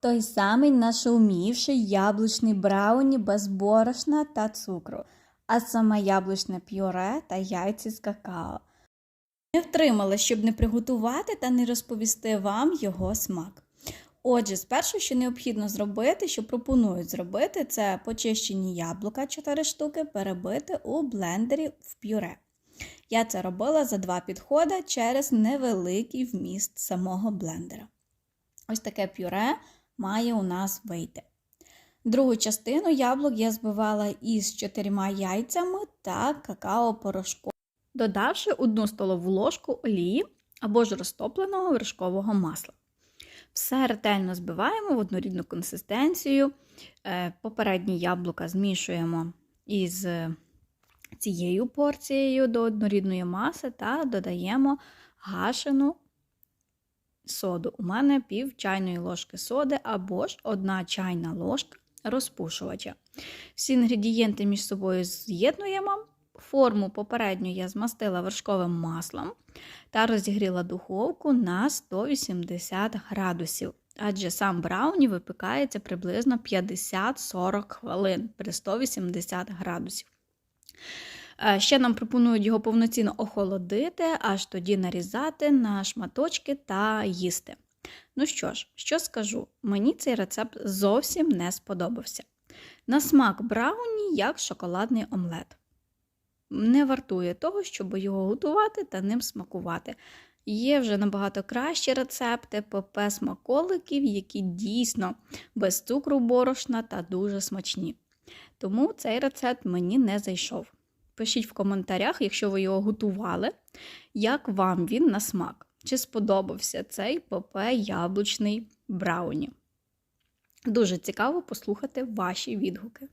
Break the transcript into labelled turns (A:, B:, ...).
A: Той самий нашоумівший яблучний брауні без борошна та цукру, а саме яблучне пюре та яйці з какао. Не втримала, щоб не приготувати та не розповісти вам його смак. Отже, спершу, що необхідно зробити, що пропонують зробити, це почищені яблука 4 штуки, перебити у блендері в пюре. Я це робила за два підходи через невеликий вміст самого блендера. Ось таке пюре має у нас вийти. Другу частину яблук я збивала із чотирма яйцями та какао-порошком, додавши одну столову ложку олії або ж розтопленого вершкового масла. Все ретельно збиваємо в однорідну консистенцію. Е, Попередні яблука змішуємо із цією порцією до однорідної маси та додаємо гашену соду. У мене пів чайної ложки соди або ж одна чайна ложка розпушувача. Всі інгредієнти між собою з'єднуємо. Форму попередньо я змастила вершковим маслом та розігріла духовку на 180 градусів, адже сам брауні випікається приблизно 50-40 хвилин при 180 градусів. Е, Ще нам пропонують його повноцінно охолодити, аж тоді нарізати на шматочки та їсти. Ну що ж, що скажу, мені цей рецепт зовсім не сподобався. На смак брауні як шоколадний омлет. Не вартує того, щоб його готувати та ним смакувати. Є вже набагато кращі рецепти ПП смаколиків, які дійсно без цукру борошна та дуже смачні. Тому цей рецепт мені не зайшов. Пишіть в коментарях, якщо ви його готували, як вам він на смак. Чи сподобався цей ПП яблучний брауні? Дуже цікаво послухати ваші відгуки.